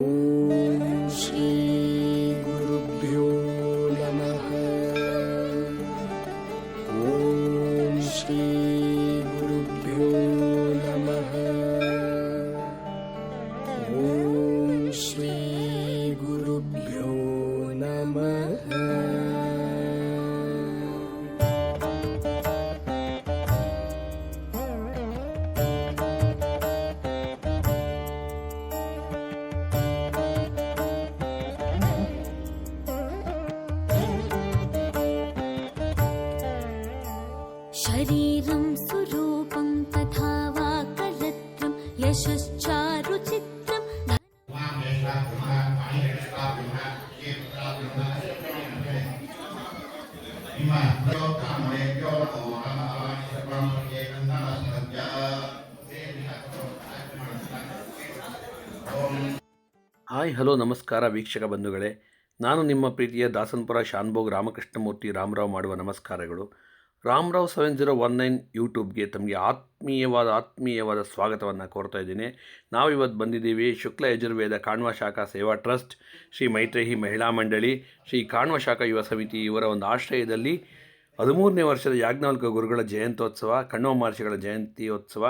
你很。शरीरं सुरूपं तथा वा करत्रं यशश्चारुचित्रं hi hello ನಮಸ್ಕಾರ ವೀಕ್ಷಕ ಬಂಧುಗಳೇ ನಾನು ನಿಮ್ಮ ಪ್ರೀತಿಯ ದಾಸನಪುರ ಶಾನ್ಭೋಗ್ ರಾಮಕೃಷ್ಣಮೂರ್ತಿ ರಾಮರಾವ್ ಮಾಡುವ ನಮಸ್ಕಾರಗಳು Ramarao seven zero one nine ಯೂಟ್ಯೂಬ್ಗೆ ತಮಗೆ ಆತ್ಮೀಯವಾದ ಆತ್ಮೀಯವಾದ ಸ್ವಾಗತವನ್ನು ಕೋರ್ತಾ ಇದ್ದೀನಿ. ನಾವಿವತ್ತು ಬಂದಿದ್ದೀವಿ ಶುಕ್ಲ ಯಜುರ್ವೇದ ಕಾಣ್ವ ಶಾಖಾ ಸೇವಾ ಟ್ರಸ್ಟ್, ಶ್ರೀ ಮೈತ್ರೇಹಿ ಮಹಿಳಾ ಮಂಡಳಿ. ಶ್ರೀ ಕಾಣ್ವ ಶಾಖಾ ಯುವ ಸಮಿತಿ ಇವರ ಒಂದು ಆಶ್ರಯದಲ್ಲಿ ಹದಿಮೂರನೇ ವರ್ಷದ ಯಾಜ್ಞವಲ್ಕ ಗುರುಗಳ ಜಯಂತ್ಯೋತ್ಸವ ಕಣ್ವ ಮಹರ್ಷಿಗಳ ಜಯಂತ್ಯೋತ್ಸವ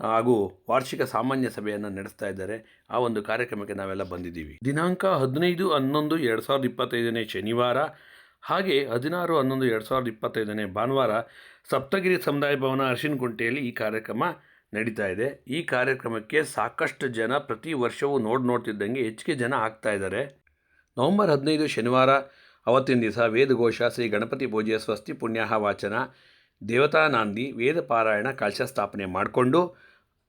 ಹಾಗೂ ವಾರ್ಷಿಕ ಸಾಮಾನ್ಯ ಸಭೆಯನ್ನು ನಡೆಸ್ತಾ ಇದ್ದಾರೆ. ಆ ಒಂದು ಕಾರ್ಯಕ್ರಮಕ್ಕೆ ನಾವೆಲ್ಲ ಬಂದಿದ್ದೀವಿ. ದಿನಾಂಕ ಹದಿನೈದು ಹನ್ನೊಂದು ಎರಡು ಸಾವಿರದ ಇಪ್ಪತ್ತೈದನೇ ಶನಿವಾರ ಹಾಗೆ ಹದಿನಾರು, ಹನ್ನೊಂದು, ಎರಡು ಸಾವಿರದ ಇಪ್ಪತ್ತೈದನೇ ಭಾನುವಾರ ಸಪ್ತಗಿರಿ ಸಮುದಾಯ ಭವನ ಅರಿಶಿನಕುಂಟೆಯಲ್ಲಿ ಈ ಕಾರ್ಯಕ್ರಮ ನಡೀತಾ ಇದೆ. ಈ ಕಾರ್ಯಕ್ರಮಕ್ಕೆ ಸಾಕಷ್ಟು ಜನ ಪ್ರತಿ ವರ್ಷವೂ ನೋಡಿ ನೋಡ್ತಿದ್ದಂಗೆ ಹೆಚ್ಚಿಗೆ ಜನ ಆಗ್ತಾ ಇದ್ದಾರೆ. ನವೆಂಬರ್ ಹದಿನೈದು ಶನಿವಾರ, ಅವತ್ತಿನ ದಿವಸ ವೇದಘೋಷ, ಶ್ರೀ ಗಣಪತಿ ಪೂಜೆಯ ಸ್ವಸ್ತಿ ಪುಣ್ಯಾಹ ವಾಚನ ದೇವತಾ ನಾಂದಿ ವೇದ ಪಾರಾಯಣ ಕಲಶ ಸ್ಥಾಪನೆ ಮಾಡಿಕೊಂಡು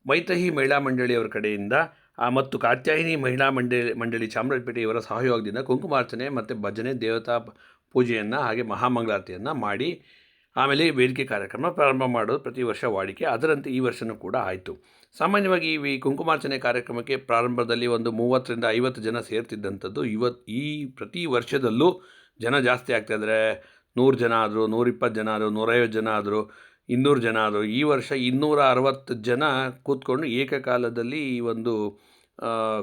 ಮೈತ್ರಹಿ ಮಹಿಳಾ ಮಂಡಳಿಯವರ ಕಡೆಯಿಂದ ಮತ್ತು ಕಾತ್ಯಾಯಿನಿ ಮಹಿಳಾ ಮಂಡಳಿ ಮಂಡಳಿ ಚಾಮರಾಜಪೇಟೆಯವರ ಸಹಯೋಗದಿಂದ ಕುಂಕುಮಾರ್ಚನೆ ಮತ್ತು ಭಜನೆ, ದೇವತಾ ಪೂಜೆಯನ್ನು ಹಾಗೆ ಮಹಾಮಂಗಳಾರತಿಯನ್ನು ಮಾಡಿ ಆಮೇಲೆ ವೇದಿಕೆ ಕಾರ್ಯಕ್ರಮ ಪ್ರಾರಂಭ ಮಾಡೋದು ಪ್ರತಿ ವರ್ಷ ವಾಡಿಕೆ. ಅದರಂತೆ ಈ ವರ್ಷವೂ ಕೂಡ ಆಯಿತು. ಸಾಮಾನ್ಯವಾಗಿ ಈ ಕುಂಕುಮಾರ್ಚನೆ ಕಾರ್ಯಕ್ರಮಕ್ಕೆ ಪ್ರಾರಂಭದಲ್ಲಿ ಒಂದು ಮೂವತ್ತರಿಂದ ಐವತ್ತು ಜನ ಸೇರ್ತಿದ್ದಂಥದ್ದು ಇವತ್ತು ಈ ಪ್ರತಿ ವರ್ಷದಲ್ಲೂ ಜನ ಜಾಸ್ತಿ ಆಗ್ತಾಯಿದ್ರೆ ನೂರು ಜನ ಆದರು, ನೂರಿಪ್ಪತ್ತು ಜನ ಆದರು, ನೂರೈವತ್ತು ಜನ ಆದರು, ಇನ್ನೂರು ಜನ ಆದರು ಈ ವರ್ಷ ಇನ್ನೂರ ಅರವತ್ತು ಜನ ಕೂತ್ಕೊಂಡು ಏಕಕಾಲದಲ್ಲಿ ಈ ಒಂದು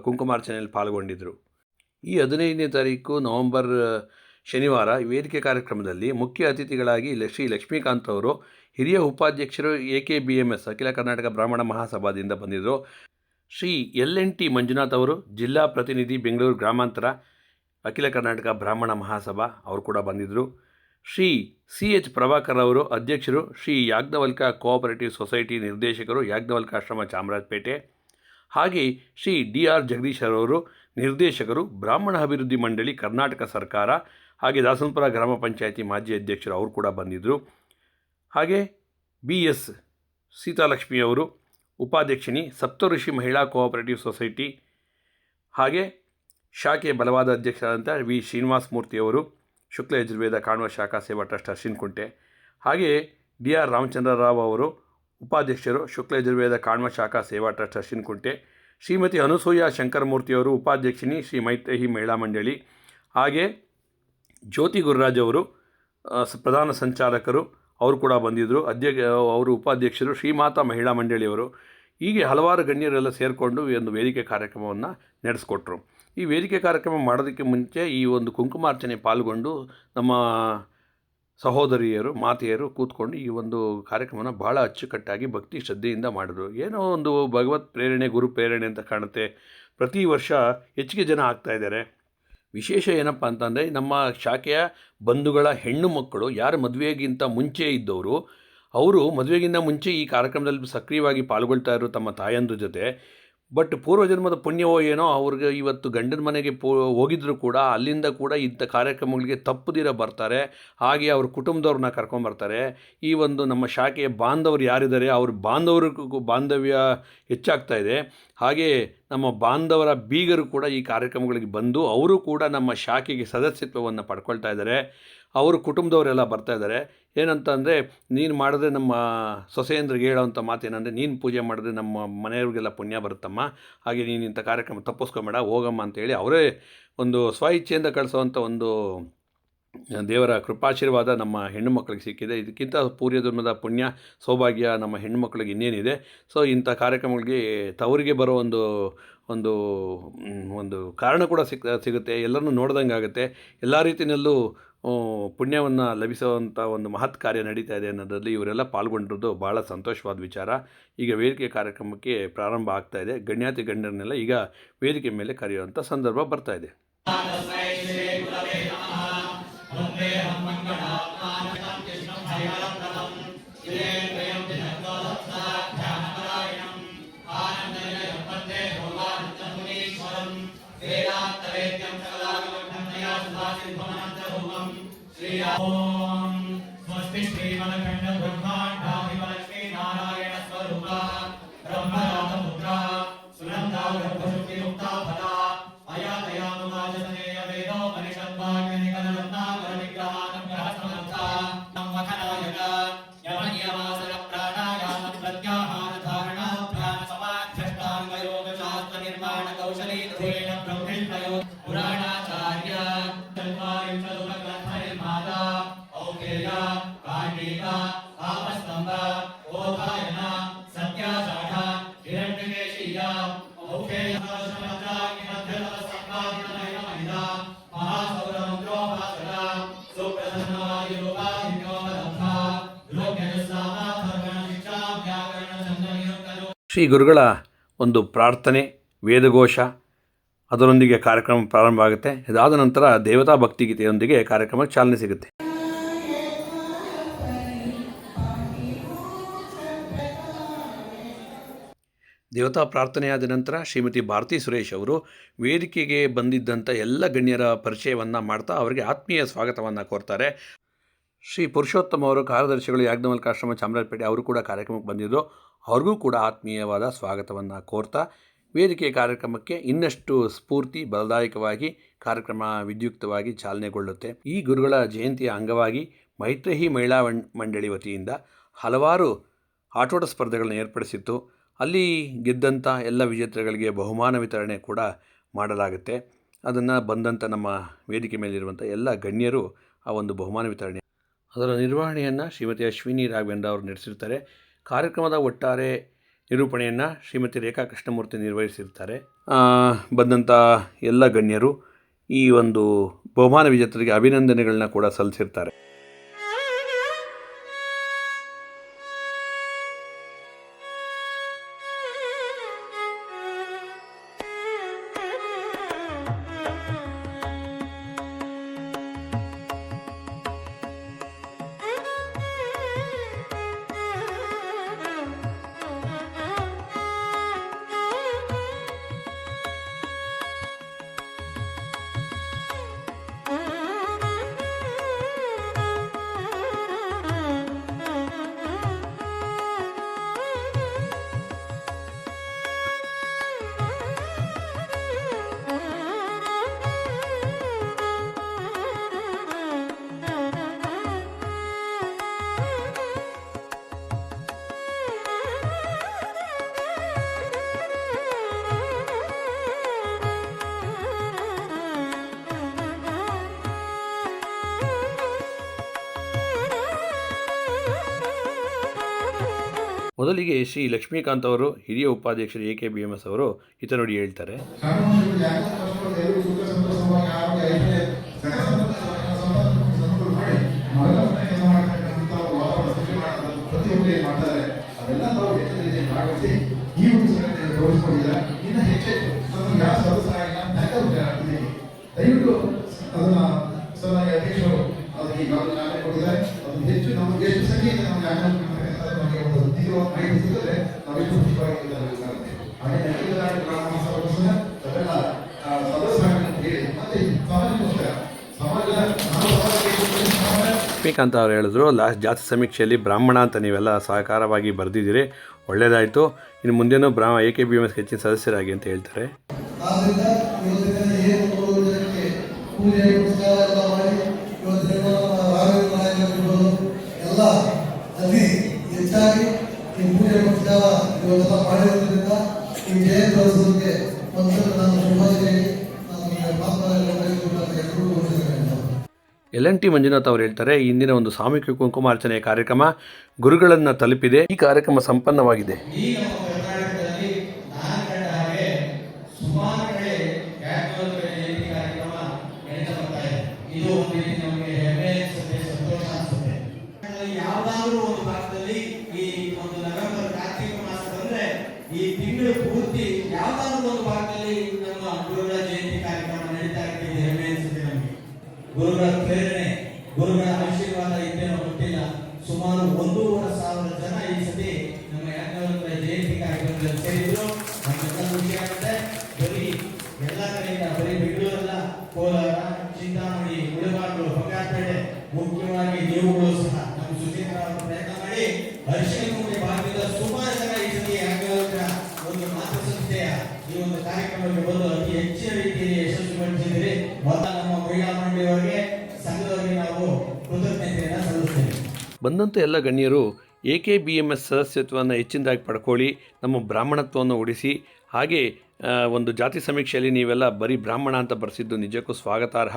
ಕುಂಕುಮಾರ್ಚನೆಯಲ್ಲಿ ಪಾಲ್ಗೊಂಡಿದ್ದರು ಈ ಹದಿನೈದನೇ ತಾರೀಕು ನವಂಬರ್ ಶನಿವಾರ ವೇದಿಕೆ ಕಾರ್ಯಕ್ರಮದಲ್ಲಿ ಮುಖ್ಯ ಅತಿಥಿಗಳಾಗಿ ಶ್ರೀ ಲಕ್ಷ್ಮೀಕಾಂತ್ ಅವರು, ಹಿರಿಯ ಉಪಾಧ್ಯಕ್ಷರು A K B M S, ಅಖಿಲ ಕರ್ನಾಟಕ ಬ್ರಾಹ್ಮಣ ಮಹಾಸಭಾದಿಂದ ಬಂದಿದ್ದರು Shri L N T Manjunath ಅವರು, ಜಿಲ್ಲಾ ಪ್ರತಿನಿಧಿ ಬೆಂಗಳೂರು ಗ್ರಾಮಾಂತರ, ಅಖಿಲ ಕರ್ನಾಟಕ ಬ್ರಾಹ್ಮಣ ಮಹಾಸಭಾ ಅವರು ಕೂಡ ಬಂದಿದ್ದರು ಶ್ರೀ ಸಿ ಎಚ್ ಪ್ರಭಾಕರ್ ಅವರು ಅಧ್ಯಕ್ಷರು, ಶ್ರೀ ಯಾಜ್ಞವಲ್ಕ ಕೋಆಪರೇಟಿವ್ ಸೊಸೈಟಿ ನಿರ್ದೇಶಕರು ಯಾಜ್ಞವಲ್ಕ ಆಶ್ರಮ ಚಾಮರಾಜಪೇಟೆ. ಹಾಗೆ ಶ್ರೀ ಡಿ ಆರ್ ಜಗದೀಶರವರು ನಿರ್ದೇಶಕರು, ಬ್ರಾಹ್ಮಣ ಅಭಿವೃದ್ಧಿ ಮಂಡಳಿ ಕರ್ನಾಟಕ ಸರ್ಕಾರ ಹಾಗೆ ದಾಸನಪುರ ಗ್ರಾಮ ಪಂಚಾಯತಿ ಮಾಜಿ ಅಧ್ಯಕ್ಷರು ಅವರು ಕೂಡ ಬಂದಿದ್ದರು ಹಾಗೆ ಬಿ ಎಸ್ ಸೀತಾಲಕ್ಷ್ಮಿ ಅವರು ಉಪಾಧ್ಯಕ್ಷಿಣಿ, ಸಪ್ತಋಷಿ ಮಹಿಳಾ ಕೋಆಪರೇಟಿವ್ ಸೊಸೈಟಿ, ಹಾಗೆ ಶಾಖೆಯ ಬಲವಾದ ಅಧ್ಯಕ್ಷರಾದಂಥ ವಿ ಶ್ರೀನಿವಾಸ ಮೂರ್ತಿಯವರು ಶುಕ್ಲ ಯಜುರ್ವೇದ ಕಾಣುವ ಶಾಖಾ ಸೇವಾ ಟ್ರಸ್ಟ್ ಅರ್ಶಿನ್ಕುಂಟೆ ಹಾಗೆ ಡಿ ಆರ್ ರಾಮಚಂದ್ರ ರಾವ್ ಅವರು ಉಪಾಧ್ಯಕ್ಷರು, ಶುಕ್ಲ ಯಜುರ್ವೇದ ಕಾಣುವ ಶಾಖಾ ಸೇವಾ ಟ್ರಸ್ಟ್ ಅರ್ಶಿನ್ಕುಂಟೆ ಶ್ರೀಮತಿ ಅನುಸೂಯ ಶಂಕರಮೂರ್ತಿಯವರು ಉಪಾಧ್ಯಕ್ಷಿನಿ ಶ್ರೀ ಮೈತ್ರೇಹಿ ಮಹಿಳಾ ಮಂಡಳಿ, ಹಾಗೆ ಜ್ಯೋತಿ ಗುರುರಾಜ್ ಅವರು ಪ್ರಧಾನ ಸಂಚಾಲಕರು ಅವರು ಕೂಡ ಬಂದಿದ್ದರು ಅಧ್ಯಕ್ಷ, ಅವರು ಉಪಾಧ್ಯಕ್ಷರು ಶ್ರೀಮಾತಾ ಮಹಿಳಾ ಮಂಡಳಿಯವರು ಹೀಗೆ ಹಲವಾರು ಗಣ್ಯರೆಲ್ಲ ಸೇರಿಕೊಂಡು ಈ ಒಂದು ವೇದಿಕೆ ಕಾರ್ಯಕ್ರಮವನ್ನು ನಡೆಸ್ಕೊಟ್ರು. ಈ ವೇದಿಕೆ ಕಾರ್ಯಕ್ರಮ ಮಾಡೋದಕ್ಕೆ ಮುಂಚೆ ಈ ಒಂದು ಕುಂಕುಮಾರ್ಚನೆ ಪಾಲ್ಗೊಂಡು ನಮ್ಮ ಸಹೋದರಿಯರು, ಮಾತೆಯರು ಕೂತ್ಕೊಂಡು ಈ ಒಂದು ಕಾರ್ಯಕ್ರಮನ ಭಾಳ ಅಚ್ಚುಕಟ್ಟಾಗಿ ಭಕ್ತಿ ಶ್ರದ್ಧೆಯಿಂದ ಮಾಡಿದ್ರು. ಏನೋ ಒಂದು ಭಗವತ್ ಪ್ರೇರಣೆ, ಗುರು ಪ್ರೇರಣೆ ಅಂತ ಕಾಣುತ್ತೆ. ಪ್ರತಿ ವರ್ಷ ಹೆಚ್ಚಿಗೆ ಜನ ಆಗ್ತಾ ಇದ್ದಾರೆ. ವಿಶೇಷ ಏನಪ್ಪ ಅಂತಂದರೆ ನಮ್ಮ ಶಾಖೆಯ ಬಂಧುಗಳ ಹೆಣ್ಣು ಮಕ್ಕಳು, ಯಾರು ಮದುವೆಗಿಂತ ಮುಂಚೆ ಇದ್ದವರು, ಅವರು ಮದುವೆಗಿಂತ ಮುಂಚೆ ಈ ಕಾರ್ಯಕ್ರಮದಲ್ಲಿ ಸಕ್ರಿಯವಾಗಿ ಪಾಲ್ಗೊಳ್ತಾ ಇರೋ ತಮ್ಮ ತಾಯಂದ್ರ ಜೊತೆ ಬಟ್ ಪೂರ್ವಜನ್ಮದ ಪುಣ್ಯವೋ ಏನೋ ಅವ್ರಿಗೆ ಇವತ್ತು ಗಂಡನ ಮನೆಗೆ ಪೋ, ಹೋಗಿದ್ರು ಕೂಡ ಅಲ್ಲಿಂದ ಕೂಡ ಇಂಥ ಕಾರ್ಯಕ್ರಮಗಳಿಗೆ ತಪ್ಪದಿರ ಬರ್ತಾರೆ. ಹಾಗೆ ಅವ್ರ ಕುಟುಂಬದವ್ರನ್ನ ಕರ್ಕೊಂಬರ್ತಾರೆ ಈ ಒಂದು ನಮ್ಮ ಶಾಖೆಯ ಬಾಂಧವರು ಯಾರಿದ್ದಾರೆ ಅವ್ರ ಬಾಂಧವರಿಗೂ ಬಾಂಧವ್ಯ ಹೆಚ್ಚಾಗ್ತಾ ಇದೆ. ಹಾಗೆ ನಮ್ಮ ಬಾಂಧವರ ಬೀಗರು ಕೂಡ ಈ ಕಾರ್ಯಕ್ರಮಗಳಿಗೆ ಬಂದು ಅವರು ಕೂಡ ನಮ್ಮ ಶಾಖೆಗೆ ಸದಸ್ಯತ್ವವನ್ನು ಪಡ್ಕೊಳ್ತಾ ಇದ್ದಾರೆ. ಅವ್ರ ಕುಟುಂಬದವರೆಲ್ಲ ಬರ್ತಾ ಇದ್ದಾರೆ. ಏನಂತ ಅಂದರೆ ನೀನು ಮಾಡಿದ್ರೆ ನಮ್ಮ ಸೊಸೆಯಂದ್ರಿಗೆ ಹೇಳೋವಂಥ ಮಾತೇನಂದರೆ ನೀನು ಪೂಜೆ ಮಾಡಿದ್ರೆ ನಮ್ಮ ಮನೆಯವ್ರಿಗೆಲ್ಲ ಪುಣ್ಯ ಬರುತ್ತಮ್ಮ. ಹಾಗೆ ನೀನು ಇಂಥ ಕಾರ್ಯಕ್ರಮ ತಪ್ಪಿಸ್ಕೊಬೇಡ, ಹೋಗಮ್ಮ ಅಂತೇಳಿ ಅವರೇ ಒಂದು ಸ್ವ ಇಚ್ಛೆಯಿಂದ ಕಳಿಸೋವಂಥ ಒಂದು ದೇವರ ಕೃಪಾಶೀರ್ವಾದ ನಮ್ಮ ಹೆಣ್ಣು ಮಕ್ಕಳಿಗೆ ಸಿಕ್ಕಿದೆ. ಇದಕ್ಕಿಂತ ಪೂರ್ಯ ಪುಣ್ಯ, ಸೌಭಾಗ್ಯ ನಮ್ಮ ಹೆಣ್ಣು ಮಕ್ಕಳಿಗೆ ಇನ್ನೇನಿದೆ. ಸೊ ಇಂಥ ಕಾರ್ಯಕ್ರಮಗಳಿಗೆ ತವರಿಗೆ ಬರೋ ಒಂದು ಒಂದು ಒಂದು ಕಾರಣ ಕೂಡ ಸಿಗುತ್ತೆ. ಎಲ್ಲರನ್ನೂ ನೋಡ್ದಂಗೆ ಆಗುತ್ತೆ ಎಲ್ಲ ರೀತಿಯಲ್ಲೂ ಪುಣ್ಯವನ್ನು ಲಭಿಸುವಂಥ ಒಂದು ಮಹತ್ ಕಾರ್ಯ ನಡೀತಾ ಇದೆ ಅನ್ನೋದರಲ್ಲಿ ಇವರೆಲ್ಲ ಪಾಲ್ಗೊಂಡಿರೋದು ಭಾಳ ಸಂತೋಷವಾದ ವಿಚಾರ. ಈಗ ವೇದಿಕೆ ಕಾರ್ಯಕ್ರಮಕ್ಕೆ ಪ್ರಾರಂಭ ಆಗ್ತಾ ಇದೆ. ಗಣ್ಯಾತಿ ಗಣ್ಯರನ್ನೆಲ್ಲ ಈಗ ವೇದಿಕೆ ಮೇಲೆ ಕರೆಯುವಂಥ ಸಂದರ್ಭ ಬರ್ತಾ ಇದೆ. स्वस्ति श्रीमदखण्ड ब्रह्माण्डाधिपलक्ष्मी नारायण स्वरूपा ब्रह्मरातपुत्रा ಶ್ರೀ ಗುರುಗಳ ಒಂದು ಪ್ರಾರ್ಥನೆ, ವೇದಘೋಷ, ಅದರೊಂದಿಗೆ ಕಾರ್ಯಕ್ರಮ ಪ್ರಾರಂಭ ಆಗುತ್ತೆ. ಇದಾದ ನಂತರ ದೇವತಾ ಭಕ್ತಿಗೀತೆಯೊಂದಿಗೆ ಕಾರ್ಯಕ್ರಮ ಚಾಲನೆ ಸಿಗುತ್ತೆ. ದೇವತಾ ಪ್ರಾರ್ಥನೆಯಾದ ನಂತರ ಶ್ರೀಮತಿ ಭಾರತಿ ಸುರೇಶ್ ಅವರು ವೇದಿಕೆಗೆ ಬಂದಿದ್ದಂಥ ಎಲ್ಲ ಗಣ್ಯರ ಪರಿಚಯವನ್ನು ಮಾಡ್ತಾ ಅವರಿಗೆ ಆತ್ಮೀಯ ಸ್ವಾಗತವನ್ನು ಕೋರ್ತಾರೆ. ಶ್ರೀ ಪುರುಷೋತ್ತಮ ಅವರು ಕಾರ್ಯದರ್ಶಿಗಳು ಯಾಜ್ಞವಲ್ಕಾಶ್ರಮ ಚಾಮರಾಜಪೇಟೆ ಅವರು ಕೂಡ ಕಾರ್ಯಕ್ರಮಕ್ಕೆ ಬಂದಿದ್ದರು ಅವ್ರಿಗೂ ಕೂಡ ಆತ್ಮೀಯವಾದ ಸ್ವಾಗತವನ್ನು ಕೋರ್ತಾ ವೇದಿಕೆ ಕಾರ್ಯಕ್ರಮಕ್ಕೆ ಇನ್ನಷ್ಟು ಸ್ಫೂರ್ತಿ, ಬಲದಾಯಕವಾಗಿ ಕಾರ್ಯಕ್ರಮ ವಿದ್ಯುಕ್ತವಾಗಿ ಚಾಲನೆಗೊಳ್ಳುತ್ತೆ. ಈ ಗುರುಗಳ ಜಯಂತಿಯ ಅಂಗವಾಗಿ ಮೈತ್ರಿಹಿ ಮಹಿಳಾ ಮಂಡಳಿ ವತಿಯಿಂದ ಹಲವಾರು ಆಟೋಟ ಸ್ಪರ್ಧೆಗಳನ್ನು ಏರ್ಪಡಿಸಿತ್ತು. ಅಲ್ಲಿ ಗೆದ್ದಂಥ ಎಲ್ಲ ವಿಜೇತರುಗಳಿಗೆ ಬಹುಮಾನ ವಿತರಣೆ ಕೂಡ ಮಾಡಲಾಗುತ್ತೆ. ಅದನ್ನು ಬಂದಂಥ ನಮ್ಮ ವೇದಿಕೆ ಮೇಲಿರುವಂಥ ಎಲ್ಲ ಗಣ್ಯರು ಆ ಒಂದು ಬಹುಮಾನ ವಿತರಣೆ ಅದರ ನಿರ್ವಹಣೆಯನ್ನು ಶ್ರೀಮತಿ ಅಶ್ವಿನಿ ರಾಘವೇಂದ್ರ ಅವರು ನಡೆಸಿರ್ತಾರೆ. ಕಾರ್ಯಕ್ರಮದ ಒಟ್ಟಾರೆ ನಿರೂಪಣೆಯನ್ನು ಶ್ರೀಮತಿ ರೇಖಾ ಕೃಷ್ಣಮೂರ್ತಿ ನಿರ್ವಹಿಸಿರ್ತಾರೆ. ಬಂದಂಥ ಎಲ್ಲ ಗಣ್ಯರು ಈ ಒಂದು ಬಹುಮಾನ ವಿಜೇತರಿಗೆ ಅಭಿನಂದನೆಗಳನ್ನ ಕೂಡ ಸಲ್ಲಿಸಿರ್ತಾರೆ. ಮೊದಲಿಗೆ ಶ್ರೀ ಲಕ್ಷ್ಮೀಕಾಂತ್ ಅವರು ಹಿರಿಯ ಉಪಾಧ್ಯಕ್ಷರು A K B M S ಅವರು ಹಿತನುಡಿ ಹೇಳ್ತಾರೆ. ಲಕ್ಷ್ಮೀಕಾಂತ್ ಅವರು ಹೇಳಿದ್ರು, ಲಾಸ್ಟ್ ಜಾತಿ ಸಮೀಕ್ಷೆಯಲ್ಲಿ ಬ್ರಾಹ್ಮಣ ಅಂತ ನೀವೆಲ್ಲ ಸಹಕಾರವಾಗಿ ಬರೆದಿದ್ದೀರಿ ಒಳ್ಳೆಯದಾಯಿತು ಇನ್ನು ಮುಂದೇನೂ ಬ್ರಾ A K B M S ಹೆಚ್ಚಿನ ಸದಸ್ಯರಾಗಿ ಅಂತ ಹೇಳ್ತಾರೆ. ನಾನು ಶುಭಾಶಯ ನಮಗೆ ಮಾತನಾಡಲು ಎಲ್ಲರೂ ವಂದಿಸುತ್ತೇನೆ. ಎಲ್ ಎನ್ ಟಿ ಮಂಜುನಾಥ್ ಅವರು ಹೇಳ್ತಾರೆ, ಇಂದಿನ ಒಂದು ಸಾಮೂಹಿಕ ಕುಂಕುಮಾರ್ಚನೆಯ ಕಾರ್ಯಕ್ರಮ ಗುರುಗಳನ್ನು ತಲುಪಿದೆ. ಈ ಕಾರ್ಯಕ್ರಮ ಸಂಪನ್ನವಾಗಿದೆ. ಕಾರ್ಯಕ್ರಮಕ್ಕೆ ಬಂದು ಅತಿ ಹೆಚ್ಚಿನ ರೀತಿಯಲ್ಲಿ ಯಶಸ್ವಿ ಪಡಿಸಿದ್ದೀರಿ ಮೊತ್ತ ನಮ್ಮ ಮಹಿಳಾ ಮಂಡಳಿಯವರಿಗೆ, ಸಂಘದವರಿಗೆ ನಾವು ಕೃತಜ್ಞತೆಯನ್ನು ಸಲ್ಲಿಸ್ತೇವೆ. ಬಂದಂತ ಎಲ್ಲ ಗಣ್ಯರು A K B M S ಸದಸ್ಯತ್ವವನ್ನು ಹೆಚ್ಚಿನದಾಗಿ ಪಡ್ಕೊಳ್ಳಿ, ನಮ್ಮ ಬ್ರಾಹ್ಮಣತ್ವವನ್ನು ಉಡಿಸಿ ಹಾಗೆ ಒಂದು ಜಾತಿ ಸಮೀಕ್ಷೆಯಲ್ಲಿ ನೀವೆಲ್ಲ ಬರೀ ಬ್ರಾಹ್ಮಣ ಅಂತ ಬರೆಸಿದ್ದು ನಿಜಕ್ಕೂ ಸ್ವಾಗತಾರ್ಹ.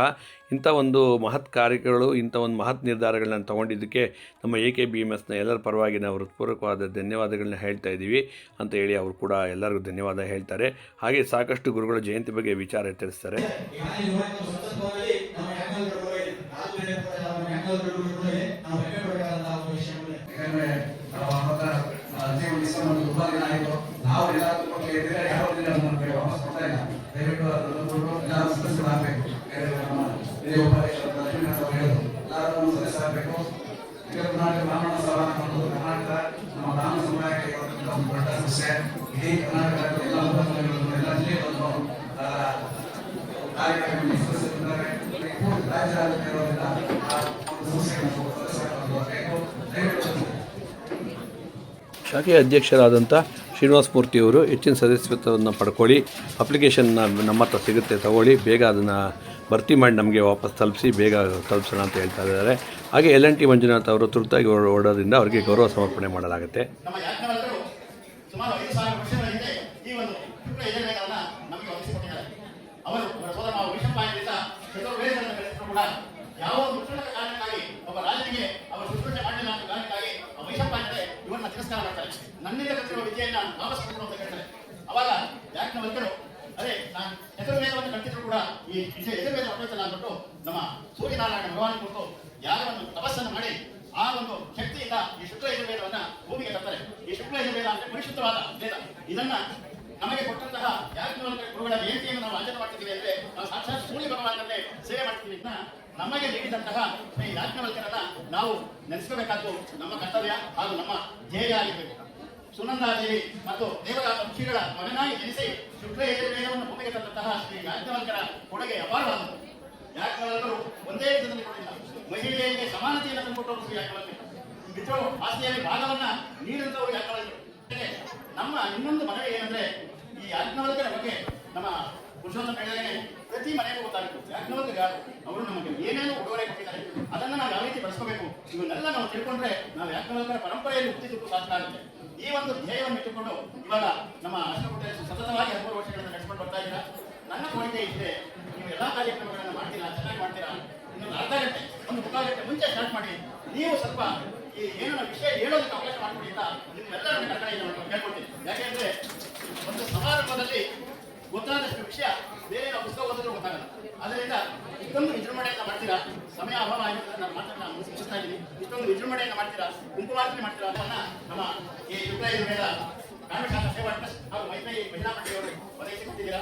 ಇಂಥ ಒಂದು ಮಹತ್ ಕಾರ್ಯಗಳು, ಇಂಥ ಒಂದು ಮಹತ್ ನಿರ್ಧಾರಗಳನ್ನ ತಗೊಂಡಿದ್ದಕ್ಕೆ ನಮ್ಮ ಎ ಕೆ ಬಿ ಎಂ ಎಸ್ನ ಎಲ್ಲರ ಪರವಾಗಿ ನಾವು ಹೃತ್ಪೂರ್ವಕವಾದ ಧನ್ಯವಾದಗಳನ್ನ ಹೇಳ್ತಾ ಇದ್ದೀವಿ ಅಂತ ಹೇಳಿ ಅವರು ಕೂಡ ಎಲ್ಲರಿಗೂ ಧನ್ಯವಾದ ಹೇಳ್ತಾರೆ. ಹಾಗೆ ಸಾಕಷ್ಟು ಗುರುಗಳ ಜಯಂತಿ ಬಗ್ಗೆ ವಿಚಾರ ತಿಳಿಸ್ತಾರೆ ಈಗ ಈ ಇವತ್ತು ಸಂದರ್ಭದಲ್ಲಿ ನಮ್ಮ ಹೆಂಗಲ್ಗಳು ನಾಲ್ಕು ಬೇರೆ ನಮ್ಮ ಹೆಂಗಲ್ಗಳು ನಾವು ಹೆಮ್ಮೆ ಪಡಬೇಕಾದಂತಹ ಒಂದು ವಿಷಯಗಳು ಯಾಕಂದ್ರೆ ನಾವು ಅವಾಗ ಜೀವ ಡಿಸೆಂಬರ್ ತುಂಬಾ ದಿನ ಆಯ್ತು ನಾವು ಎಲ್ಲ ಮಕ್ಕಳು ಇದ್ರೆ ಯಾವ ದಿನ ನಮಗೆ ವಾಪಸ್ ಕೊಡ್ತಾ ಇಲ್ಲ ದಯವಿಟ್ಟು ಅದನ್ನು ಕೊಟ್ಟು ಎಲ್ಲರೂ ಸದಸ್ಯರಾಗಬೇಕು ಯಾಕಂದ್ರೆ ನಮ್ಮ ಹಿರಿಯ ಉಪಾಧ್ಯಕ್ಷರು ಲಕ್ಷ್ಮೀನಾಥ್ ಅವರು ಹೇಳಿದ್ರು ಎಲ್ಲರೂ ಸದಸ್ಯರಾಗಬೇಕು ಈಗ ಕರ್ನಾಟಕ ಬ್ರಾಹ್ಮಣ ಸಭಾ ಅನ್ನೋದು ಕರ್ನಾಟಕ ನಮ್ಮ ಬ್ರಾಹ್ಮಣ ಸಮುದಾಯಕ್ಕೆ ಇರುವಂತಹ ಒಂದು ದೊಡ್ಡ ಶಾಖೆಯ ಅಧ್ಯಕ್ಷರಾದಂಥ ಶ್ರೀನಿವಾಸ ಮೂರ್ತಿಯವರು ಹೆಚ್ಚಿನ ಸದಸ್ಯತ್ವವನ್ನು ಪಡ್ಕೊಳ್ಳಿ. ಅಪ್ಲಿಕೇಶನ್ನ ನಮ್ಮ ಹತ್ರ ಸಿಗುತ್ತೆ, ತಗೊಳ್ಳಿ. ಬೇಗ ಅದನ್ನು ಭರ್ತಿ ಮಾಡಿ ನಮಗೆ ವಾಪಸ್ ತಲುಪಿಸಿ, ಬೇಗ ತಲುಪಿಸೋಣ ಅಂತ ಹೇಳ್ತಾ ಇದ್ದಾರೆ. ಹಾಗೆ ಎಲ್ ಎನ್ ಟಿ ಮಂಜುನಾಥ್ ಅವರು ತುರ್ತಾಗಿ ಓಡೋದ್ರಿಂದ ಅವರಿಗೆ ಗೌರವ ಸಮರ್ಪಣೆ ಮಾಡಲಾಗುತ್ತೆ. ಸುಮಾರು ಐದು ಸಾವಿರ ವರ್ಷಗಳ ಹಿಂದೆ ಈ ಒಂದು ಕ್ಷಿಪ್ರ ಯೋಜನೆಗಳನ್ನ ನಮಗೆ ಒದಗಿಸಿಕೊಟ್ಟಿದ್ದಾರೆ. ಅವರು ಸೋದರ ಮಾವ ವಿಷಪಾಯದಿಂದ ವೇದಗಳನ್ನು ಬೆಳೆಸಿದ್ರು ಕೂಡ ಯಾವ ಒಂದು ಕ್ಷುಲ್ಲಕ ಕಾರಣಕ್ಕಾಗಿ ಒಬ್ಬ ರಾಜನಿಗೆ ಅವರ ಶುಶ್ರೂಷೆ ಮಾಡಲಿಲ್ಲ ಅನ್ನೋ ಕಾರಣಕ್ಕಾಗಿ ಆ ವೈಶಂಪಾಯನತೆ ಇವರನ್ನ ತಿರಸ್ಕಾರ ಮಾಡ್ತಾರೆ. ನನ್ನಿಂದ ಕಲಿತಿರುವ ವಿದ್ಯೆಯನ್ನ ವಾಪಸ್ ಕೊಡು ಅಂತ ಹೇಳ್ತಾರೆ ಅವಾಗ ಯಾಜ್ಞವಲ್ಕರು ಅದೇ ನಾನು ಯಜುರ್ವೇದವನ್ನು ಕಟ್ಟಿದ್ರು ಕೂಡ ಈ ವಿಷಯ ಯಜುರ್ವೇದ ಹೊರತಲ್ಲ ಅಂದ್ಬಿಟ್ಟು ನಮ್ಮ ಸೂರ್ಯನಾರಾಯಣ ಭಗವಾನ್ ಕುರಿತು ಯಾರನ್ನು ತಪಸ್ಸನ್ನು ಮಾಡಿ ಆ ಒಂದು ಶಕ್ತಿಯಿಂದ ಈ ಶುಕ್ಲ ಯಜುರ್ವೇದವನ್ನ ಭೂಮಿಗೆ ತರ್ತಾರೆ. ಈ ಶುಕ್ಲ ಯಜುರ್ವೇದ ಅಂದ್ರೆ ಪರಿಶುದ್ಧವಾದ ವೇದ. ಇದನ್ನ ನಮಗೆ ಕೊಟ್ಟಂತಹ ಯಾಜ್ಞವಲ್ಕ ಗುರುಗಳ ಜಯಂತಿಯನ್ನು ನಾವು ಆಚರಣೆ ಮಾಡ್ತಿದ್ದೀವಿ ಅಂದ್ರೆ ನಾವು ಸಾಕ್ಷಾತ್ ಸೂರ್ಯ ಭಗವಾನನ್ನೇ ಸೇವೆ ಮಾಡ್ತೀವಿ ನಮಗೆ ನೀಡಿದಂತಹ ಈ ಯಾಜ್ಞವಲ್ಕರನ್ನ ನಾವು ನೆನೆಸ್ಕೋಬೇಕಾದ್ದು ನಮ್ಮ ಕರ್ತವ್ಯ ಹಾಗೂ ನಮ್ಮ ಧ್ಯೇಯ ಆಗಿರಬೇಕು. ಸುನಂದಾದೇವಿ ಮತ್ತು ದೇವರ ಋಷಿಗಳ ಮಗನಾಗಿ ಜನಿಸಿ ಶುಕ್ಲ ಯಜುರ್ವೇದವನ್ನು ಭೂಮಿಗೆ ತಂದಂತಹ ಶ್ರೀ ಯಾಜ್ಞವಲ್ಕರ ಕೊಡುಗೆ ಅಪಾರವಾದದ್ದು. ಯಾಜ್ಞವಲ್ಕರು ಒಂದೇ ವಿಧದಲ್ಲಿ ಕೊಟ್ಟಿಲ್ಲ. ಮಹಿಳೆಯರಿಗೆ ಸಮಾನತೆಯನ್ನು ತಂದುಕೊಟ್ಟವರು ಯಾಜ್ಞವಲ್ಕರು ಮಿತ್ರರು ಆಸ್ತಿಯಲ್ಲಿ ಭಾಗವನ್ನ ನೀಡಿದಂತವರು ಜೊತೆಗೆ ನಮ್ಮ ಇನ್ನೊಂದು ಮನವಿ ಏನಂದ್ರೆ, ಈ ಯಾಜ್ಞವಲ್ಕರ ಬಗ್ಗೆ ನಮ್ಮ ಪುರುಷೋತ್ತಮ ಹೇಳಿದಾಗೆ ಪ್ರತಿ ಮನೆಗೂ ಗೊತ್ತಾಗಬೇಕು. ಯಾಜ್ಞವಲ್ಕರು ಯಾರು? ಅವರು ನಮಗೆ ಏನೇನು ಉಡುಗೊರೆ ಕೊಟ್ಟಿದ್ದಾರೆ, ಅದನ್ನ ನಾವು ಯಾವ ರೀತಿ ಬಳಸ್ಕೋಬೇಕು, ಇವನ್ನೆಲ್ಲ ನಾವು ತಿಳ್ಕೊಂಡ್ರೆ ನಾವು ಯಾಜ್ಞವಲ್ಕರ ಪರಂಪರೆಯಲ್ಲಿ ಹುಟ್ಟಿದ್ದಕ್ಕೂ ಸಾಧ್ಯ ಆಗುತ್ತೆ. ಈ ಒಂದು ಧ್ಯೇಯವನ್ನು ಇಟ್ಟುಕೊಂಡು ಇವಾಗ ನಮ್ಮ ಅಷ್ಟಪುಟ್ಟ ಸತತವಾಗಿ ಹಲವಾರು ವರ್ಷಗಳಿಂದ ನಡೆಸ್ಕೊಂಡು ಬರ್ತಾ ಇದ್ದೀರಾ? ನನ್ನ ಕೋರಿಕೆ ಇದ್ರೆ ನೀವು ಎಲ್ಲಾ ಕಾರ್ಯಕ್ರಮಗಳನ್ನು ಮಾಡ್ತೀರಾ, ಚೆನ್ನಾಗಿ ಮಾಡ್ತೀರಾ, ಇನ್ನೊಂದು ಅರ್ಧ ಗಂಟೆ, ಒಂದು ಮುಕ್ಕಾಲು ಗಂಟೆ ಮುಂಚೆ ಸ್ಟಾರ್ಟ್ ಮಾಡಿ, ನೀವು ಸ್ವಲ್ಪ ಈ ಏನೋ ವಿಷಯ ಹೇಳೋದಕ್ಕೆ ಅವಕಾಶ ಮಾಡ್ಕೊಡಿ ಅಂತ ನಿಮ್ಮೆಲ್ಲರನ್ನ ಕರ್ಕೊಂಡು ಕೇಳ್ಕೊಳ್ತೀನಿ. ಯಾಕೆಂದ್ರೆ ಒಂದು ಸಮಾರಂಭದಲ್ಲಿ ಗೊತ್ತಾದಷ್ಟು ವಿಷಯ ಬೇರೆ ನಾವು ಪುಸ್ತಕ ಓದಿದ್ರು ಗೊತ್ತಾಗಲ್ಲ. ಅದರಿಂದ ಇಷ್ಟೊಂದು ವಿಜೃಂಭಣೆಯನ್ನು ಮಾಡ್ತೀರಾ? ಸಮಯ ಅಭಾವ ಆಗಿರೋದ್ರಿಂದ ನಾನು ಮಾತನ್ನ ಸೂಚಿಸ್ತಾ ಇದ್ದೀನಿ. ಇಷ್ಟೊಂದು ವಿಜೃಂಭಣೆಯನ್ನು ಮಾಡ್ತೀರಾ? ಕುಂಕುಮಾರ್ಚನೆ ಮಾಡ್ತೀರಾ? ಅದನ್ನ ನಮ್ಮ ಈ ಯುಗ ಯುಗದ ಕಾರಣಶಾಸ್ತ್ರ ಸೇವಾ ಟ್ರಸ್ಟ್ ಹಾಗೂ ಮೈತ್ರಿ ಮಹಿಳಾ ಮಂಡಳಿಯವರು ಒದಗಿಸಿಕೊಟ್ಟಿದ್ದೀರಾ?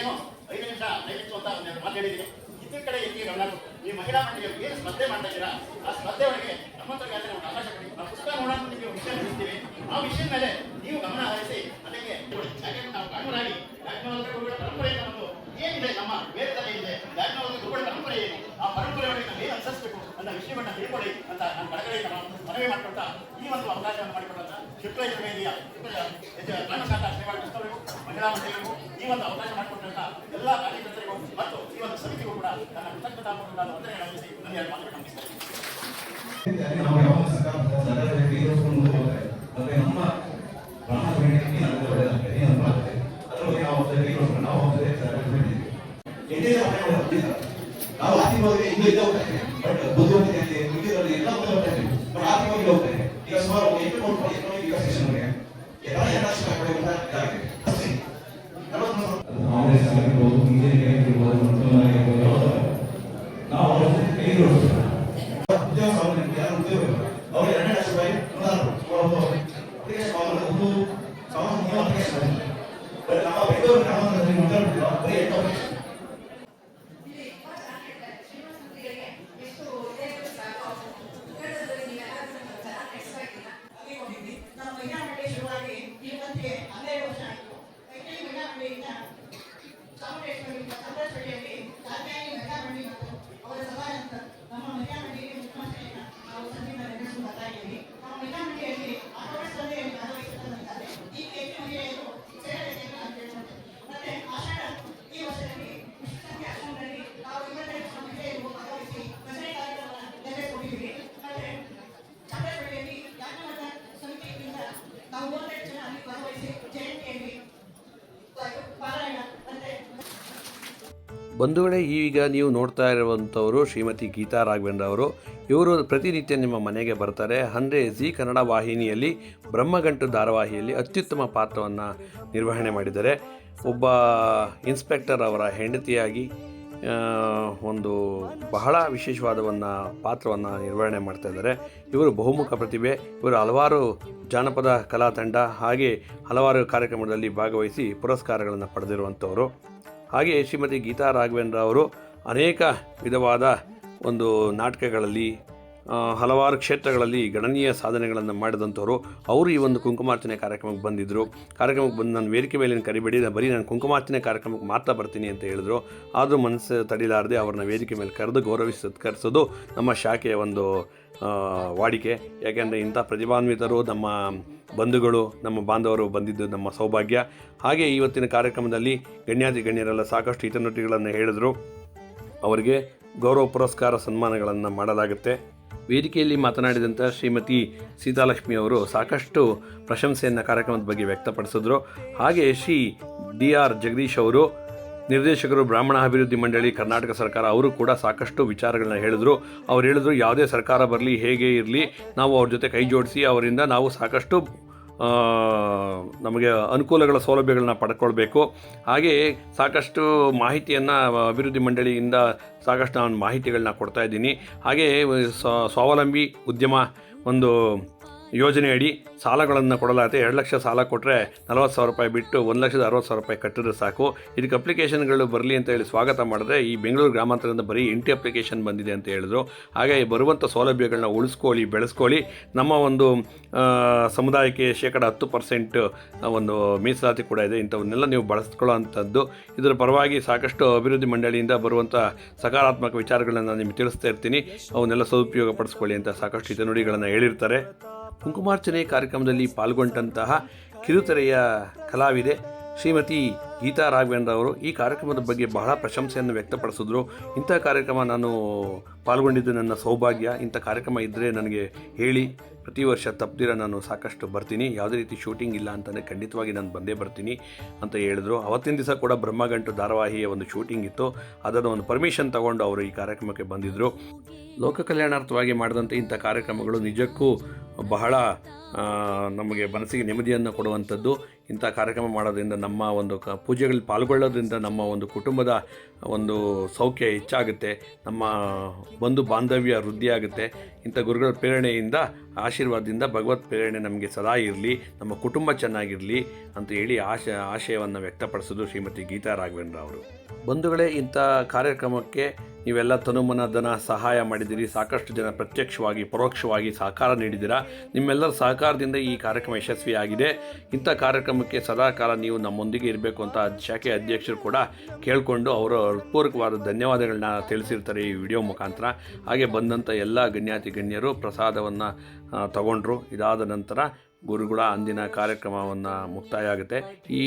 ಏನೋ ಐದು ನಿಮಿಷ ದಯವಿಟ್ಟು ಅಂತ ಮಾತಾಡಿದ್ದೀನಿ ಇದ್ರ ಕಡೆ ಕೊಟ್ಟು ಈ ಮಹಿಳಾ ಮಂಡಳಿಯವರು ಏನು ಸ್ಪರ್ಧೆ ಮಾಡ್ತಾ ಇದ್ದೀರಾ ಆ ಸ್ಪರ್ಧೆ ಒಳಗೆ ನಮ್ಮಂತರ ಯಾತ್ರೆ ಒಂದು ಅವಕಾಶ ಕೊಡಿ. ನಾವು ಪುಸ್ತಕ ನಿಮಗೆ ವಿಷಯ ತಿಳಿಸ್ತೀವಿ ಆ ವಿಷಯದ ಮೇಲೆ ನೀವು ಗಮನ ಹರಿಸಿ, ಅದಕ್ಕೆ ಯಾಕೆಂದ್ರೆ ನಾವು ಕಾನೂನಾಗಿ ಯಾಜ್ಞವಲ್ಕ ಗುರುಗಳ ಬಂದು ಏನಿದೆ ನಮ್ಮ ವೇದದಲ್ಲಿ ಇದೆ? ಯಾಜ್ಞವಲ್ಕ ಗುರುಗಳ ಪರಂಪರೆ ಏನು ಆ ಪರಂಪರೆ ಒಳಗೆ ನಾವು ಏನು ಅನುಸರಿಸಬೇಕು ಅನ್ನೋ ವಿಷಯವನ್ನ ತಿಳ್ಕೊಳ್ಳಿ ಅಂತ ನಾನು ಕಳಕಳಿಯಿಂದ ನಾನು ಮನವಿ ಮಾಡಿಕೊಡ್ತಾ ಈ ಒಂದು ಅವಕಾಶವನ್ನು ಮಾಡಿಕೊಟ್ಟಂತ ಶುಕ್ಲ ಕಾರಣಶಾಸ್ತ್ರ ಸೇವಾ ಟ್ರಸ್ಟ್ಗಳಿಗೂ ಮಹಿಳಾ ಮಂಡಳಿಗೂ ಈ ಒಂದು ಅವಕಾಶ ಮಾಡಿಕೊಟ್ಟಂತ ಎಲ್ಲ ಕಾರ್ಯಕರ್ತರಿಗೂ ಒಂದು ಸಮಿತಿಗೂ ಕೂಡ ನನ್ನ ಕೃತಜ್ಞತಾಪೂರ್ವಕ ವಂದನೆಗಳನ್ನು ಅರ್ಪಿಸಿ ನನ್ನ ಎರಡು ಮಾತುಗಳನ್ನು ಮುಗಿಸ್ತೇನೆ ನಾವು ಯಾವ ಸರ್ಕಾರ ಸರ್ಕಾರದ ಈರೋಸ್ಕೊಂಡು ಮುಂದೆ ಹೋಗ್ತಾರೆ ಮತ್ತೆ ನಮ್ಮ ಬ್ರಾಹ್ಮಣ ಕಮ್ಯುನಿಟಿ ನಮಗೆ ಒಳ್ಳೆಯದಾಗ್ತದೆ ಏನು ಅನುಕೂಲ ಆಗುತ್ತೆ ಅದ್ರ ಬಗ್ಗೆ ನಾವು ಹೋಗ್ತೇವೆ ಈರೋಸ್ಕೊಂಡು ನಾವು ಹೋಗ್ತೇವೆ ಸರ್ಕಾರ ಎಣ್ಣೆ ನಾವು ಆರ್ಥಿಕವಾಗಿ ಇನ್ನೂ ಇದ್ದೇ ಹೋಗ್ತಾರೆ ಬಟ್ ಬುದ್ಧಿವಂತಿಕೆ ಮಿಕ್ಕಿದ್ರಲ್ಲಿ ಎಲ್ಲ ಮುಂದೆ ಹೋಗ್ತಾರೆ ಬಟ್ ಆರ್ಥಿಕವಾಗಿ ಹೋಗ್ತಾರೆ ಈಗ ಸುಮಾರು ಎಂಟು ಕೋಟಿ ಎಕನಾಮಿಕ್ ವಿಕಾಸ್ ಸೆಕ್ಷನ್ಗೆ ಎಲ್ಲ ಎಲ್ಲ ಕಡೆ ಇದಾಗಿದೆ ಕಾಂಗ್ರೆಸ್ ಆಗಿರ್ಬೋದು ಬಿಜೆಪಿ ಆಗಿರ್ಬೋದು ಮುಸಲ್ಮಾನ ಆಗಿರ್ಬೋದು ನಾವು ಅವ್ರ ಜೊತೆ ಕೈ ಜೋಡಿಸ್ಬೇಕು ಉದ್ಯೋಗ ಸ್ವಾವಲಂಬಿ ಯಾರು ಉದ್ಯೋಗ ಇಲ್ಲ. ಅವ್ರು ಎರಡನೇ ಲಕ್ಷ ರೂಪಾಯಿ ಅನುದಾನ ಕೊಡ್ಬೋದು. ಅಪ್ಲಿಕೇಶನ್ ಅವ್ರು ಒಂದು ಸಾವಿರದ ಮೂರು ಅಪ್ಲಿಕೇಶನ್ ಬಂದಿದೆ. ಬಟ್ ನಮ್ಮ ಬೆಂಗಳೂರು ಗ್ರಾಮಾಂತರದಲ್ಲಿ ಮಾತಾಡ್ಬಿಟ್ಟು ಬರೀ ಎಂಟು ಅಪ್ಲಿಕೇಶನ್ ನಮ್ಮ ಮಹಿಳಾ ಮಂಡಳಿ ಶುರುವಾಗಿ ಇವತ್ತಿಗೆ ಹನ್ನೆರಡು ವರ್ಷ ಆಯಿತು ಕೈಕೈ ಮಹಿಳಾ ಮಂಡಳಿಯಿಂದ ಚಾಮುಂಡೇಶ್ವರಿ ಚಾಮರಾಜಪೇಟೆಯಲ್ಲಿ ಕಾತ್ಯಾಯನಿ ಮಹಿಳಾ ಮಂಡಳಿ ಮತ್ತು ಅವರ ಸಭಾ ನಂತರ ನಮ್ಮ ಮಹಿಳಾ ಮಂಡಳಿಗೆ ಮುಖ್ಯಮಂತ್ರಿಯನ್ನ ನಾವು ಸಂಧಿಯಿಂದ ನಡೆಸಿಕೊಂಡು ಬರ್ತಾ ಇದ್ದೀವಿ ನಮ್ಮ ಮಹಿಳಾ ಮಂಡಳಿಯಲ್ಲಿ ಆಟೋಟ ಸ್ಪರ್ಧೆಯಲ್ಲಿ ಭಾಗವಹಿಸುತ್ತಿದ್ದಾರೆ ಈ ಹೆಚ್ಚು ಮಹಿಳೆಯರು ಸೇರಬೇಕೆಂದು ನಾನು ಕೇಳ್ಕೊಳ್ತೇನೆ ಮತ್ತೆ ಆಷಾಢ ಈ ವರ್ಷದಲ್ಲಿ ವಿಶ್ವಸಂಖ್ಯೆ ಆಶ್ರಮದಲ್ಲಿ ನಾವು ಇವತ್ತೆರಡು ಮಹಿಳೆಯರು ಭಾಗವಹಿಸಿ ಭಜನೆ ಕಾರ್ಯಕ್ರಮ ನೆರವೇರಿಸಿಕೊಂಡಿದ್ದೀವಿ ಮತ್ತೆ ಬಂಧುಗಳೇ, ಈಗ ನೀವು ನೋಡ್ತಾ ಇರುವಂಥವರು ಶ್ರೀಮತಿ ಗೀತಾ ರಾಘವೇಂದ್ರ ಅವರು. ಇವರು ಪ್ರತಿನಿತ್ಯ ನಿಮ್ಮ ಮನೆಗೆ ಬರ್ತಾರೆ. ಅಂದರೆ ಜಿ ಕನ್ನಡ ವಾಹಿನಿಯಲ್ಲಿ, ಬ್ರಹ್ಮಗಂಟು ಧಾರಾವಾಹಿಯಲ್ಲಿ ಅತ್ಯುತ್ತಮ ಪಾತ್ರವನ್ನು ನಿರ್ವಹಣೆ ಮಾಡಿದ್ದಾರೆ. ಒಬ್ಬ ಇನ್ಸ್ಪೆಕ್ಟರ್ ಅವರ ಹೆಂಡತಿಯಾಗಿ ಒಂದು ಬಹಳ ವಿಶೇಷವಾದವನ್ನ, ಪಾತ್ರವನ್ನು ನಿರ್ವಹಣೆ ಮಾಡ್ತಾ ಇದ್ದಾರೆ. ಇವರು ಬಹುಮುಖ ಪ್ರತಿಭೆ. ಇವರು ಹಲವಾರು ಜಾನಪದ ಕಲಾ ತಂಡ ಹಾಗೆ ಹಲವಾರು ಕಾರ್ಯಕ್ರಮದಲ್ಲಿ ಭಾಗವಹಿಸಿ ಪುರಸ್ಕಾರಗಳನ್ನು ಪಡೆದಿರುವಂಥವರು. ಹಾಗೆ ಶ್ರೀಮತಿ ಗೀತಾ ರಾಘವೇಂದ್ರ ಅವರು ಅನೇಕ ವಿಧವಾದ ಒಂದು ನಾಟಕಗಳಲ್ಲಿ ಹಲವಾರು ಕ್ಷೇತ್ರಗಳಲ್ಲಿ ಗಣನೀಯ ಸಾಧನೆಗಳನ್ನು ಮಾಡಿದಂಥವರು. ಅವರು ಈ ಒಂದು ಕುಂಕುಮಾರ್ಚನೆ ಕಾರ್ಯಕ್ರಮಕ್ಕೆ ಬಂದಿದ್ದರು ಕಾರ್ಯಕ್ರಮಕ್ಕೆ ಬಂದು ನಾನು ವೇದಿಕೆ ಮೇಲೆ ಕರಿಬೇಡಿ, ನಾನು ಬರೀ ನಾನು ಕುಂಕುಮಾರ್ಚನೆ ಕಾರ್ಯಕ್ರಮಕ್ಕೆ ಮಾತ್ರ ಬರ್ತೀನಿ ಅಂತ ಹೇಳಿದ್ರು. ಆದರೂ ಮನಸ್ಸು ತಡಿಲಾರದೆ ಅವ್ರನ್ನ ವೇದಿಕೆ ಮೇಲೆ ಕರೆದು ಗೌರವಿಸಿ ಸತ್ಕರಿಸೋದು ನಮ್ಮ ಶಾಖೆಯ ಒಂದು ವಾಡಿಕೆ. ಯಾಕೆಂದರೆ ಇಂಥ ಪ್ರತಿಭಾನ್ವಿತರು ನಮ್ಮ ಬಂಧುಗಳು, ನಮ್ಮ ಬಾಂಧವರು ಬಂದಿದ್ದು ನಮ್ಮ ಸೌಭಾಗ್ಯ. ಹಾಗೆ ಇವತ್ತಿನ ಕಾರ್ಯಕ್ರಮದಲ್ಲಿ ಗಣ್ಯಾತಿ ಗಣ್ಯರೆಲ್ಲ ಸಾಕಷ್ಟು ಹಿತನುಟಿಗಳನ್ನು ಹೇಳಿದರು. ಅವರಿಗೆ ಗೌರವ ಪುರಸ್ಕಾರ ಸನ್ಮಾನಗಳನ್ನು ಮಾಡಲಾಗುತ್ತೆ. ವೇದಿಕೆಯಲ್ಲಿ ಮಾತನಾಡಿದಂಥ ಶ್ರೀಮತಿ ಸೀತಾಲಕ್ಷ್ಮಿ ಅವರು ಸಾಕಷ್ಟು ಪ್ರಶಂಸೆಯನ್ನು ಕಾರ್ಯಕ್ರಮದ ಬಗ್ಗೆ ವ್ಯಕ್ತಪಡಿಸಿದ್ರು. ಹಾಗೆ ಶ್ರೀ ಡಿ ಆರ್ ಜಗದೀಶ್ ಅವರು ನಿರ್ದೇಶಕರು ಬ್ರಾಹ್ಮಣ ಅಭಿವೃದ್ಧಿ ಮಂಡಳಿ, ಕರ್ನಾಟಕ ಸರ್ಕಾರ, ಅವರು ಕೂಡ ಸಾಕಷ್ಟು ವಿಚಾರಗಳನ್ನ ಹೇಳಿದ್ರು. ಅವ್ರು ಹೇಳಿದ್ರು, ಯಾವುದೇ ಸರ್ಕಾರ ಬರಲಿ, ಹೇಗೆ ಇರಲಿ, ನಾವು ಅವ್ರ ಜೊತೆ ಕೈ ಜೋಡಿಸಿ, ಅವರಿಂದ ನಾವು ಸಾಕಷ್ಟು ನಮಗೆ ಅನುಕೂಲಗಳ ಸೌಲಭ್ಯಗಳನ್ನ ಪಡ್ಕೊಳ್ಬೇಕು. ಹಾಗೆಯೇ ಸಾಕಷ್ಟು ಮಾಹಿತಿಯನ್ನು ಅಭಿವೃದ್ಧಿ ಮಂಡಳಿಯಿಂದ ಸಾಕಷ್ಟು ನಾನು ಮಾಹಿತಿಗಳನ್ನ ಕೊಡ್ತಾ ಇದ್ದೀನಿ. ಹಾಗೆಯೇ ಸ್ವಾವಲಂಬಿ ಉದ್ಯಮ ಒಂದು ಯೋಜನೆಯಡಿ ಸಾಲಗಳನ್ನು ಕೊಡಲಾಗುತ್ತೆ. ಎರಡು ಲಕ್ಷ ಸಾಲ ಕೊಟ್ಟರೆ ನಲವತ್ತು ಸಾವಿರ ರೂಪಾಯಿ ಬಿಟ್ಟು ಒಂದು ಲಕ್ಷದ ಅರವತ್ತು ಸಾವಿರ ರೂಪಾಯಿ ಕಟ್ಟಿದ್ರೆ ಸಾಕು. ಇದಕ್ಕೆ ಅಪ್ಲಿಕೇಶನ್ಗಳು ಬರಲಿ ಅಂತ ಹೇಳಿ ಸ್ವಾಗತ ಮಾಡಿದ್ರೆ ಈ ಬೆಂಗಳೂರು ಗ್ರಾಮಾಂತರದಿಂದ ಬರೀ ಎಂಟಿ ಅಪ್ಲಿಕೇಶನ್ ಬಂದಿದೆ ಅಂತ ಹೇಳಿದ್ರು. ಹಾಗೆ ಬರುವಂಥ ಸೌಲಭ್ಯಗಳನ್ನ ಉಳಿಸ್ಕೊಳ್ಳಿ, ಬೆಳೆಸ್ಕೊಳ್ಳಿ. ನಮ್ಮ ಒಂದು ಸಮುದಾಯಕ್ಕೆ ಶೇಕಡ ಹತ್ತು ಪರ್ಸೆಂಟ್ ಒಂದು ಮೀಸಲಾತಿ ಕೂಡ ಇದೆ. ಇಂಥವನ್ನೆಲ್ಲ ನೀವು ಬಳಸ್ಕೊಳ್ಳೋ ಅಂಥದ್ದು. ಇದರ ಪರವಾಗಿ ಸಾಕಷ್ಟು ಅಭಿವೃದ್ಧಿ ಮಂಡಳಿಯಿಂದ ಬರುವಂಥ ಸಕಾರಾತ್ಮಕ ವಿಚಾರಗಳನ್ನು ನಾನು ನಿಮಗೆ ತಿಳಿಸ್ತಾ ಇರ್ತೀನಿ. ಅವನ್ನೆಲ್ಲ ಸದುಪಯೋಗ ಪಡಿಸ್ಕೊಳ್ಳಿ ಅಂತ ಸಾಕಷ್ಟು ಹಿತನುಡಿಗಳನ್ನು ಹೇಳಿರ್ತಾರೆ. ಕುಂಕುಮಾರ್ಚನೆ ಕಾರ್ಯಕ್ರಮದಲ್ಲಿ ಪಾಲ್ಗೊಂಡಂತಹ ಕಿರುತೆರೆಯ ಕಲಾವಿದೆ ಶ್ರೀಮತಿ ಗೀತಾ ರಾಘವೇಂದ್ರ ಅವರು ಈ ಕಾರ್ಯಕ್ರಮದ ಬಗ್ಗೆ ಬಹಳ ಪ್ರಶಂಸೆಯನ್ನು ವ್ಯಕ್ತಪಡಿಸಿದ್ರು. ಇಂಥ ಕಾರ್ಯಕ್ರಮ ನಾನು ಪಾಲ್ಗೊಂಡಿದ್ದು ನನ್ನ ಸೌಭಾಗ್ಯ. ಇಂಥ ಕಾರ್ಯಕ್ರಮ ಇದ್ದರೆ ನನಗೆ ಹೇಳಿ, ಪ್ರತಿ ವರ್ಷ ತಪ್ಪದಿರ ನಾನು ಸಾಕಷ್ಟು ಬರ್ತೀನಿ. ಯಾವುದೇ ರೀತಿ ಶೂಟಿಂಗ್ ಇಲ್ಲ ಅಂತಲೇ ಖಂಡಿತವಾಗಿ ನಾನು ಬಂದೇ ಬರ್ತೀನಿ ಅಂತ ಹೇಳಿದ್ರು. ಅವತ್ತಿನ ದಿವಸ ಕೂಡ ಬ್ರಹ್ಮಗಂಟು ಧಾರಾವಾಹಿಯ ಒಂದು ಶೂಟಿಂಗ್ ಇತ್ತು. ಅದನ್ನು ಒಂದು ಪರ್ಮಿಷನ್ ತಗೊಂಡು ಅವರು ಈ ಕಾರ್ಯಕ್ರಮಕ್ಕೆ ಬಂದಿದ್ದರು ಲೋಕ ಕಲ್ಯಾಣಾರ್ಥವಾಗಿ ಮಾಡಿದಂಥ ಇಂಥ ಕಾರ್ಯಕ್ರಮಗಳು ನಿಜಕ್ಕೂ ಬಹಳ ನಮಗೆ ಮನಸ್ಸಿಗೆ ನೆಮ್ಮದಿಯನ್ನು ಕೊಡುವಂಥದ್ದು. ಇಂಥ ಕಾರ್ಯಕ್ರಮ ಮಾಡೋದ್ರಿಂದ ನಮ್ಮ ಒಂದು ಕ ಪೂಜೆಗಳಲ್ಲಿ ಪಾಲ್ಗೊಳ್ಳೋದ್ರಿಂದ ನಮ್ಮ ಒಂದು ಕುಟುಂಬದ ಒಂದು ಸೌಖ್ಯ ಹೆಚ್ಚಾಗುತ್ತೆ. ನಮ್ಮ ಬಂಧು ಬಾಂಧವ್ಯ ವೃದ್ಧಿಯಾಗುತ್ತೆ ಇಂಥ ಗುರುಗಳ ಪ್ರೇರಣೆಯಿಂದ, ಆಶೀರ್ವಾದದಿಂದ ಭಗವತ್ ಪ್ರೇರಣೆ ನಮಗೆ ಸದಾ ಇರಲಿ, ನಮ್ಮ ಕುಟುಂಬ ಚೆನ್ನಾಗಿರಲಿ ಅಂತ ಹೇಳಿ ಆಶ, ಆಶಯವನ್ನು ವ್ಯಕ್ತಪಡಿಸೋದು ಶ್ರೀಮತಿ ಗೀತಾ ರಾಘವೇಂದ್ರ ಅವರು. ಬಂಧುಗಳೇ, ಇಂಥ ಕಾರ್ಯಕ್ರಮಕ್ಕೆ ನೀವೆಲ್ಲ ತನುಮನ ಧನ ಸಹಾಯ ಮಾಡಿದ್ದೀರಿ, ಸಾಕಷ್ಟು ಜನ ಪ್ರತ್ಯಕ್ಷವಾಗಿ, ಪರೋಕ್ಷವಾಗಿ ಸಹಕಾರ ನೀಡಿದ್ದೀರಾ? ನಿಮ್ಮೆಲ್ಲರ ಸಹಕಾರದಿಂದ ಈ ಕಾರ್ಯಕ್ರಮ ಯಶಸ್ವಿಯಾಗಿದೆ. ಇಂಥ ಕಾರ್ಯಕ್ರಮಕ್ಕೆ ಸದಾಕಾಲ ನೀವು ನಮ್ಮೊಂದಿಗೆ ಇರಬೇಕು ಅಂತ ಶಾಖೆ ಅಧ್ಯಕ್ಷರು ಕೂಡ ಕೇಳಿಕೊಂಡು ಅವರ ಹೃತ್ಪೂರ್ವಕವಾದ ಧನ್ಯವಾದಗಳನ್ನ ತಿಳಿಸಿರ್ತಾರೆ ಈ ವಿಡಿಯೋ ಮುಖಾಂತರ. ಹಾಗೆ ಬಂದಂಥ ಎಲ್ಲ ಗಣ್ಯಾತಿ ಗಣ್ಯರು ಪ್ರಸಾದವನ್ನು ತಗೊಂಡ್ರು. ಇದಾದ ನಂತರ ಗುರುಗಳ ಅಂದಿನ ಕಾರ್ಯಕ್ರಮವನ್ನು ಮುಕ್ತಾಯ ಆಗುತ್ತೆ ಈ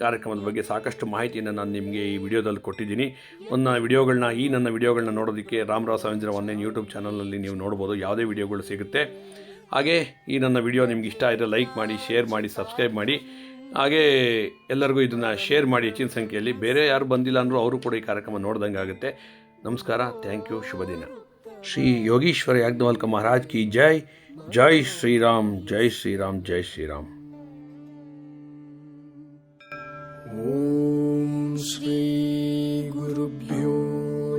ಕಾರ್ಯಕ್ರಮದ ಬಗ್ಗೆ ಸಾಕಷ್ಟು ಮಾಹಿತಿಯನ್ನು ನಾನು ನಿಮಗೆ ಈ ವಿಡಿಯೋದಲ್ಲಿ ಕೊಟ್ಟಿದ್ದೀನಿ. ಒಂದು ವಿಡಿಯೋಗಳನ್ನ ಈ ನನ್ನ ವಿಡಿಯೋಗಳನ್ನ ನೋಡೋದಕ್ಕೆ ರಾಮರಾವ್ ಸಾವೇಂದ್ರ ಒನ್ಲೈನ್ ಯೂಟ್ಯೂಬ್ ಚಾನಲಲ್ಲಿ ನೀವು ನೋಡ್ಬೋದು. ಯಾವುದೇ ವಿಡಿಯೋಗಳು ಸಿಗುತ್ತೆ. ಹಾಗೆ ಈ ನನ್ನ ವಿಡಿಯೋ ನಿಮ್ಗೆ ಇಷ್ಟ ಆದರೆ ಲೈಕ್ ಮಾಡಿ, ಶೇರ್ ಮಾಡಿ, ಸಬ್ಸ್ಕ್ರೈಬ್ ಮಾಡಿ. ಹಾಗೆ ಎಲ್ಲರಿಗೂ ಇದನ್ನು ಶೇರ್ ಮಾಡಿ ಹೆಚ್ಚಿನ ಸಂಖ್ಯೆಯಲ್ಲಿ. ಬೇರೆ ಯಾರು ಬಂದಿಲ್ಲ ಅಂದರೂ ಅವರು ಕೂಡ ಈ ಕಾರ್ಯಕ್ರಮ ನೋಡ್ದಂಗೆ ಆಗುತ್ತೆ. ನಮಸ್ಕಾರ, ಥ್ಯಾಂಕ್ ಯು, ಶುಭ ದಿನ. ಶ್ರೀ ಯೋಗೀಶ್ವರ ಯಾಜ್ಞವಲ್ಕ ಮಹಾರಾಜ್ ಕಿ ಜೈ. जय श्रीराम जय श्रीराम जय श्रीराम। ॐ श्री गुरुभ्यो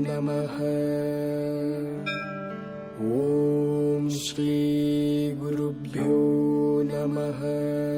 नमः। ॐ श्री गुरुभ्यो नमः।